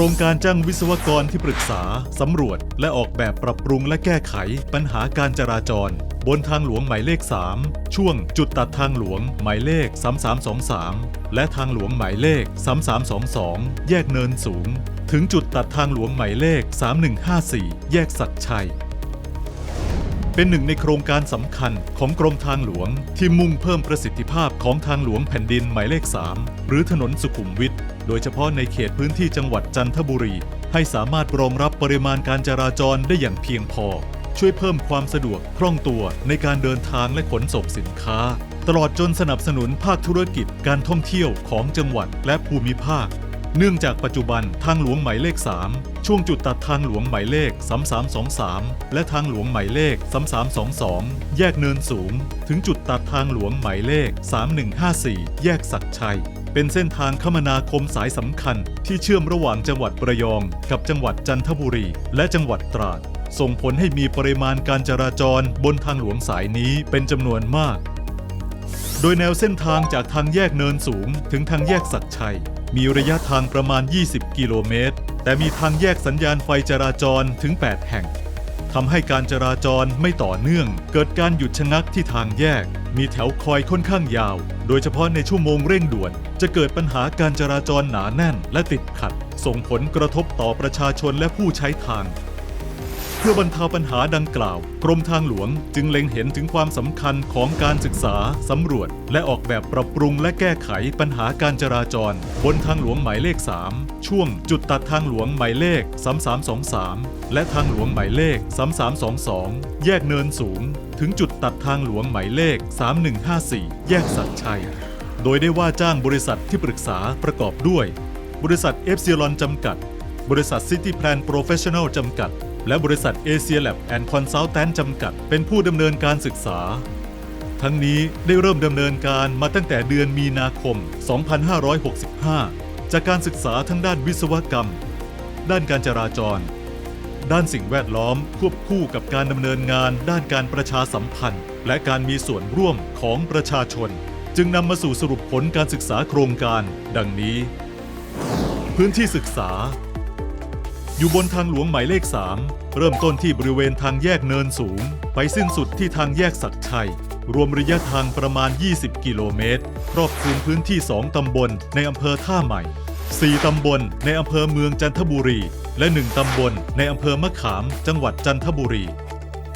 รงการจ้างวิศวกรที่ปรึกษา สำรวจ และออกแบบปรับปรุงและแก้ไข ปัญหาการจราจร บนทางหลวงหมายเลข 3 ช่วงจุดตัดทางหลวงหมายเลข 3323 และทางหลวงหมายเลข 3322 แยกเนินสูง ถึงจุดตัดทางหลวงหมายเลข 3154 แยกสักชัยเป็นหนึ่งในโครงการสำคัญของกรมทางหลวง ที่มุ่งเพิ่มประสิทธิภาพของทางหลวงแผ่นดินหมายเลข 3 หรือถนนสุขุมวิท โดยเฉพาะในเขตพื้นที่จังหวัดจันทบุรี ให้สามารถรองรับปริมาณการจราจรได้อย่างเพียงพอ ช่วยเพิ่มความสะดวกคล่องตัวในการเดินทางและขนส่งสินค้า ตลอดจนสนับสนุนภาคธุรกิจการท่องเที่ยวของจังหวัดและภูมิภาค เนื่องจากปัจจุบันทางหลวงหมายเลข 3 ช่วงจุดตัดทางหลวงหมายเลข 3323 และทางหลวงหมายเลข 3322 แยกเนินสูง ถึงจุดตัดทางหลวงหมายเลข 3154 แยกสักชัย เป็นเส้นทางคมนาคมสายสำคัญ ที่เชื่อมระหว่างจังหวัดประยอง กับจังหวัดจันทบุรี และจังหวัดตราด ส่งผลให้มีปริมาณการจราจรบนทางหลวงสายนี้เป็นจำนวนมาก โดยแนวเส้นทางจากทางแยกเนินสูงถึงทางแยกสักชัย มีระยะทางประมาณ 20 กิโลเมตร แต่มีทางแยกสัญญาณไฟจราจรถึง 8 แห่งทำให้การจราจรไม่ต่อเนื่อง เกิดการหยุดชะงักที่ทางแยก มีแถวคอยค่อนข้างยาว โดยเฉพาะในชั่วโมงเร่งด่วน จะเกิดปัญหาการจราจรหนาแน่นและติดขัด ส่งผลกระทบต่อประชาชนและผู้ใช้ทาง เพื่อบรรเทาปัญหาดังกล่าว กรมทางหลวงจึงเล็งเห็นถึงความสำคัญของการศึกษา สำรวจ และออกแบบปรับปรุงและแก้ไขปัญหาการจราจร บนทางหลวงหมายเลข 3 ช่วงจุดตัดทางหลวงหมายเลข 3323 และทางหลวงหมายเลข 3322 แยกเนินสูง ถึงจุดตัดทางหลวงหมายเลข 3154 แยกสักชัย โดยได้ว่าจ้างบริษัทที่ปรึกษาประกอบด้วย บริษัทเอฟซิลอนจำกัด บริษัท City Plan Professional จำกัด และบริษัท Asia Lab and Consultant จำกัด เป็นผู้ดำเนินการศึกษา ทั้งนี้ได้เริ่มดำเนินการมาตั้งแต่เดือนมีนาคม 2565 จากการศึกษาทั้งด้านวิศวกรรม ด้านการจราจร ด้านสิ่งแวดล้อมควบคู่กับการดำเนินงานด้านการประชาสัมพันธ์ และการมีส่วนร่วมของประชาชน จึงนำมาสู่สรุปผลการศึกษาโครงการ ดังนี้ พื้นที่ศึกษา อยู่บนทางหลวงหมายเลข 3 เริ่มต้นที่บริเวณทางแยกเนินสูง ไปสิ้นสุดที่ทางแยกสักชัย รวมระยะทางประมาณ 20 กิโลเมตร ครอบคลุมพื้นที่ 2 ตำบลในอำเภอท่าใหม่ 4 ตำบลในอำเภอเมืองจันทบุรี และ 1 ตำบลในอำเภอมะขาม จังหวัดจันทบุรี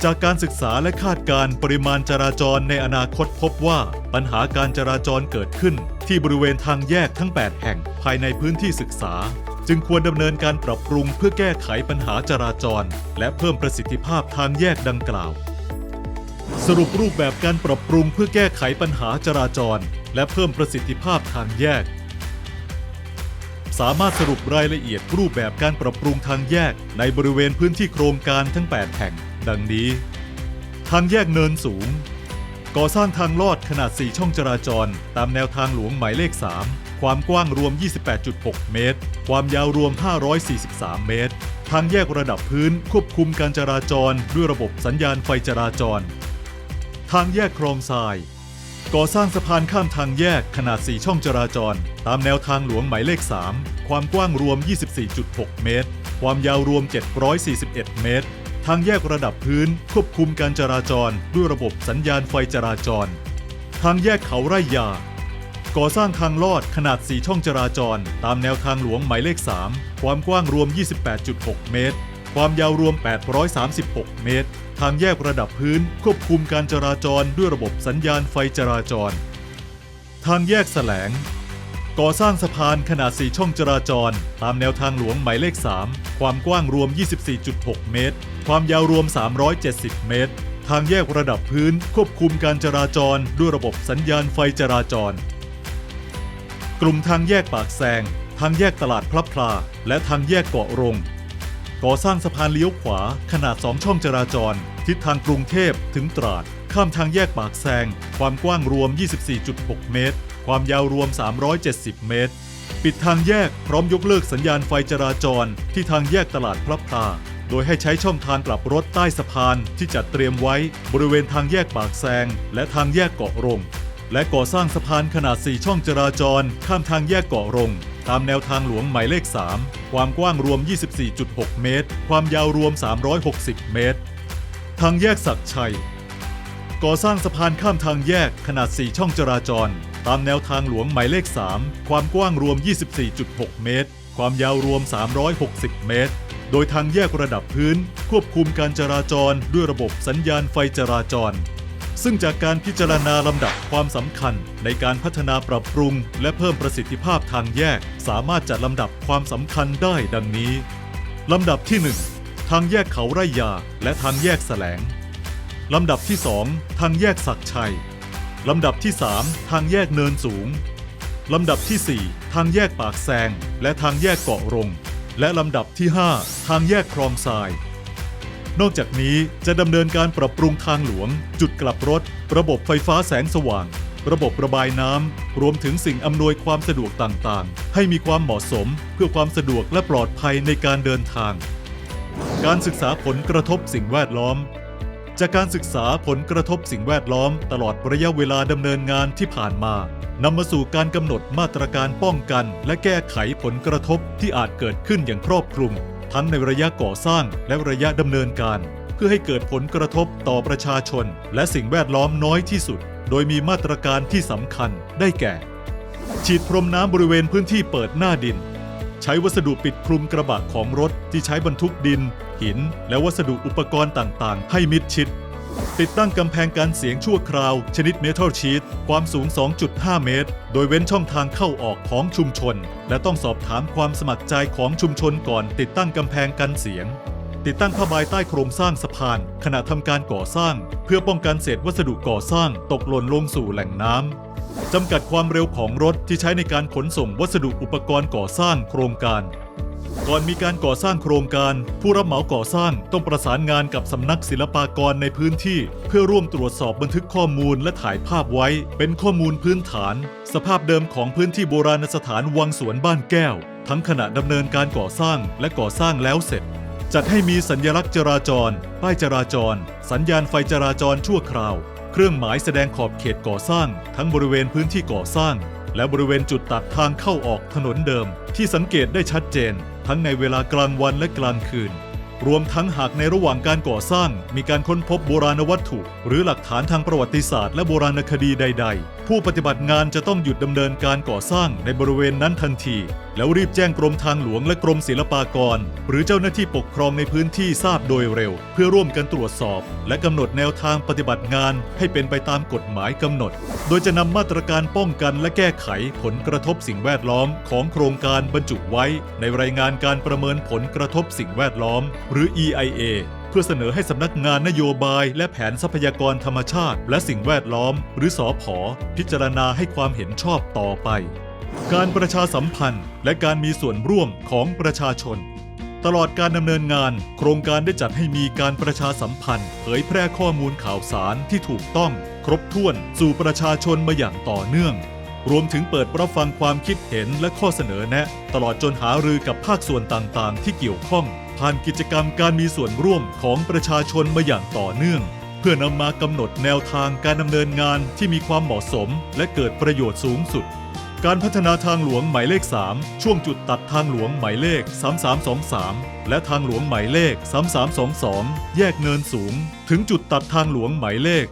จากการศึกษาและคาดการณ์ปริมาณจราจรในอนาคตพบว่า ปัญหาการจราจรเกิดขึ้น ที่บริเวณทางแยกทั้ง 8 แห่งภายในพื้นที่ศึกษา จึงควรดำเนินการปรับปรุงเพื่อแก้ไขปัญหาจราจร และเพิ่มประสิทธิภาพทางแยกดังกล่าว สรุปรูปแบบการปรับปรุงเพื่อแก้ไขปัญหาจราจร และเพิ่มประสิทธิภาพทางแยก สามารถสรุปรายละเอียดรูปแบบการปรับปรุงทางแยกในบริเวณพื้นที่โครงการทั้ง 8 แห่ง ดังนี้ ทางแยกเนินสูง ก่อสร้างทางลอดขนาด 4 ช่องจราจร ตามแนวทางหลวงหมายเลข 3 ความกว้างรวม 28.6 เมตร ความยาวรวม 543 เมตร ทางแยกระดับพื้นควบคุมการจราจรด้วยระบบสัญญาณไฟจราจร ทางแยกคลองทรายก่อสร้างสะพานข้ามทางแยกขนาด 4 ช่องจราจร ตามแนวทางหลวงหมายเลข 3 ความกว้างรวม 24.6 เมตร ความยาวรวม 741 เมตร ทางแยกระดับพื้นควบคุมการจราจรด้วยระบบสัญญาณไฟจราจร ทางแยกเขาไร่ยา ก่อสร้างทางลอดขนาด 4 ช่องจราจร ตามแนวทางหลวงหมายเลข 3 ความกว้างรวม 28.6 เมตร ความยาวรวม 836 เมตร ทางแยกระดับพื้นควบคุมการจราจรด้วยระบบสัญญาณไฟจราจร ทางแยกแสลง ก่อสร้างสะพานขนาด 4 ช่องจราจร ตามแนวทางหลวงหมายเลข 3 ความกว้างรวม 24.6 เมตร ความยาวรวม 370 เมตร ทางแยกระดับพื้นควบคุมการจราจรด้วยระบบสัญญาณไฟจราจร กลุ่มทางแยกปากแซง ทางแยกตลาดพลับพลา และทางแยกเกาะรง ก่อสร้างสะพานเลี้ยวขวาขนาด 2 ช่องจราจร ทิศทางกรุงเทพถึงตราด ข้ามทางแยกปากแซง ความกว้างรวม 24.6 เมตร ความยาวรวม 370 เมตรปิดทางแยกพร้อมยกเลิกสัญญาณไฟจราจรที่ทางแยกตลาดพลับพลา โดยให้ใช้ช่องทางกลับรถใต้สะพานที่จัดเตรียมไว้บริเวณทางแยกปากแซง และทางแยกเกาะรง และก่อสร้างสะพานขนาด 4 ช่องจราจร ข้ามทางแยกเกาะรง ตามแนวทางหลวงหมายเลข 3 ความกว้างรวม 24.6 เมตร ความยาวรวม 360 เมตร ทางแยกศักชัย ก่อสร้างสะพานข้ามทางแยกขนาด 4 ช่องจราจร ตามแนวทางหลวงหมายเลข 3 ความกว้างรวม 24.6 เมตร ความยาวรวม 360 เมตร โดยทางแยกระดับพื้น ควบคุมการจราจรด้วยระบบสัญญาณไฟจราจร ซึ่งจากการพิจารณาลำดับความสำคัญ ในการพัฒนาปรับปรุง และเพิ่มประสิทธิภาพทางแยก สามารถจัดลำดับความสำคัญได้ดังนี้ลำดับที่ 1 ทางแยกเขาไร่ยา และทางแยกแสลงลำดับที่ 2 ทางแยกศักชัย ลำดับที่ 3 ทางแยกเนินสูง ลำดับที่ 4 ทางแยกปากแซง และทางแยกเกาะรง และลำดับที่ 5 ทางแยกคลองทราย นอกจากนี้จะดำเนินการปรับปรุงทางหลวง จุดกลับรถ ระบบไฟฟ้าแสงสว่าง ระบบระบายน้ำ รวมถึงสิ่งอำนวยความสะดวกต่างๆ ให้มีความเหมาะสมเพื่อความสะดวกและปลอดภัยในการเดินทาง การศึกษาผลกระทบสิ่งแวดล้อม จากการศึกษาผลกระทบสิ่งแวดล้อมตลอดระยะเวลาดำเนินงานที่ผ่านมานำมาสู่การกำหนดมาตรการป้องกัน และแก้ไขผลกระทบที่อาจเกิดขึ้นอย่างครอบคลุม ทั้งในระยะก่อสร้างและระยะดำเนินการ เพื่อให้เกิดผลกระทบต่อประชาชน และสิ่งแวดล้อมน้อยที่สุด โดยมีมาตรการที่สำคัญได้แก่ ฉีดพรมน้ำบริเวณพื้นที่เปิดหน้าดิน ใช้วัสดุปิดคลุมกระบะของรถที่ใช้บรรทุกดิน หิน และวัสดุอุปกรณ์ต่างๆ ให้มิดชิด ติดตั้งกำแพงกันเสียงชั่วคราว ชนิดเมทัลชีตความสูง 2.5 เมตร โดยเว้นช่องทางเข้าออกของชุมชน และต้องสอบถามความสมัครใจของชุมชนก่อนติดตั้งกำแพงกันเสียงติดตั้งผ้าใบใต้โครงสร้างสะพาน ขณะทำการก่อสร้าง เพื่อป้องกันเศษวัสดุก่อสร้างตกหล่นลงสู่แหล่งน้ำ จำกัดความเร็วของรถที่ใช้ในการขนส่งวัสดุอุปกรณ์ก่อสร้างโครงการ ก่อนมีการก่อสร้างโครงการ ผู้รับเหมาก่อสร้างต้องประสานงานกับสำนักศิลปากรในพื้นที่ เพื่อร่วมตรวจสอบบันทึกข้อมูลและถ่ายภาพไว้ เป็นข้อมูลพื้นฐาน สภาพเดิมของพื้นที่โบราณสถานวังสวนบ้านแก้ว ทั้งขณะดำเนินการก่อสร้างและก่อสร้างแล้วเสร็จจัดให้มีสัญลักษณ์จราจร ป้ายจราจร สัญญาณไฟจราจรชั่วคราว เครื่องหมายแสดงขอบเขตก่อสร้าง ทั้งบริเวณพื้นที่ก่อสร้าง และบริเวณจุดตัดทางเข้าออกถนนเดิม ที่สังเกตได้ชัดเจน ทั้งในเวลากลางวันและกลางคืน รวมทั้งหากในระหว่างการก่อสร้าง มีการค้นพบโบราณวัตถุ หรือหลักฐานทางประวัติศาสตร์และโบราณคดีใด ๆ ผู้ปฏิบัติงานจะต้องหยุดดำเนินการก่อสร้างในบริเวณนั้นทันที แล้วรีบแจ้งกรมทางหลวงและกรมศิลปากร หรือเจ้าหน้าที่ปกครองในพื้นที่ทราบโดยเร็ว เพื่อร่วมกันตรวจสอบ และกำหนดแนวทางปฏิบัติงานให้เป็นไปตามกฎหมายกำหนด โดยจะนำมาตรการป้องกันและแก้ไขผลกระทบสิ่งแวดล้อมของโครงการบรรจุไว้ ในรายงานการประเมินผลกระทบสิ่งแวดล้อม หรือ EIA เพื่อเสนอให้สำนักงานนโยบาย และแผนทรัพยากรธรรมชาติ และสิ่งแวดล้อม หรือสอพอพิจารณาให้ความเห็นชอบต่อไป การประชาสัมพันธ์และการมีส่วนร่วมของประชาชน ตลอดการดำเนินงาน โครงการได้จัดให้มีการประชาสัมพันธ์ เผยแพร่ข้อมูลข่าวสารที่ถูกต้อง ครบถ้วนสู่ประชาชนมาอย่างต่อเนื่อง รวมถึงเปิดรับฟังความคิดเห็นและข้อเสนอแนะ ตลอดจนหารือกับภาคส่วนต่างๆ ที่เกี่ยวข้อง ผ่านกิจกรรมการมีส่วนร่วมของประชาชนมาอย่างต่อเนื่องเพื่อนำมากำหนดแนวทางการดำเนินงานที่มีความเหมาะสม และเกิดประโยชน์สูงสุด การพัฒนาทางหลวงหมายเลข 3 ช่วงจุดตัดทางหลวงหมายเลข 3323 และทางหลวงหมายเลข 3322 แยกเนินสูง ถึงจุดตัดทางหลวงหมายเลข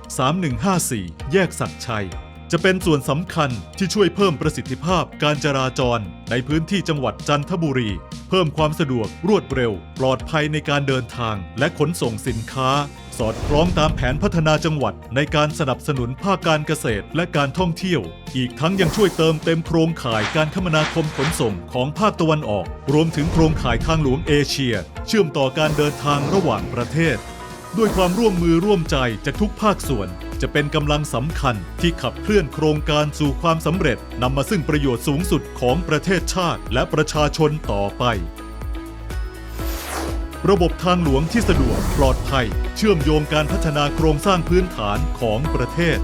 3154 แยกสักชัย จะเป็นส่วนสำคัญที่ช่วยเพิ่มประสิทธิภาพการจราจร ในพื้นที่จังหวัดจันทบุรี เพิ่มความสะดวกรวดเร็ว ปลอดภัยในการเดินทางและขนส่งสินค้า สอดคล้องตามแผนพัฒนาจังหวัดในการสนับสนุนภาคการเกษตรและการท่องเที่ยว อีกทั้งยังช่วยเติมเต็มโครงข่ายการคมนาคมขนส่งของภาคตะวันออก รวมถึงโครงข่ายทางหลวงเอเชีย เชื่อมต่อการเดินทางระหว่างประเทศ ด้วยความร่วมมือร่วมใจจากทุกภาคส่วน จะเป็นกำลังสำคัญที่ขับเคลื่อนโครงการสู่ความสำเร็จนำมาซึ่งประโยชน์สูงสุดของประเทศชาติและประชาชนต่อไป ระบบทางหลวงที่สะดวกปลอดภัย เชื่อมโยงการพัฒนาโครงสร้างพื้นฐานของประเทศ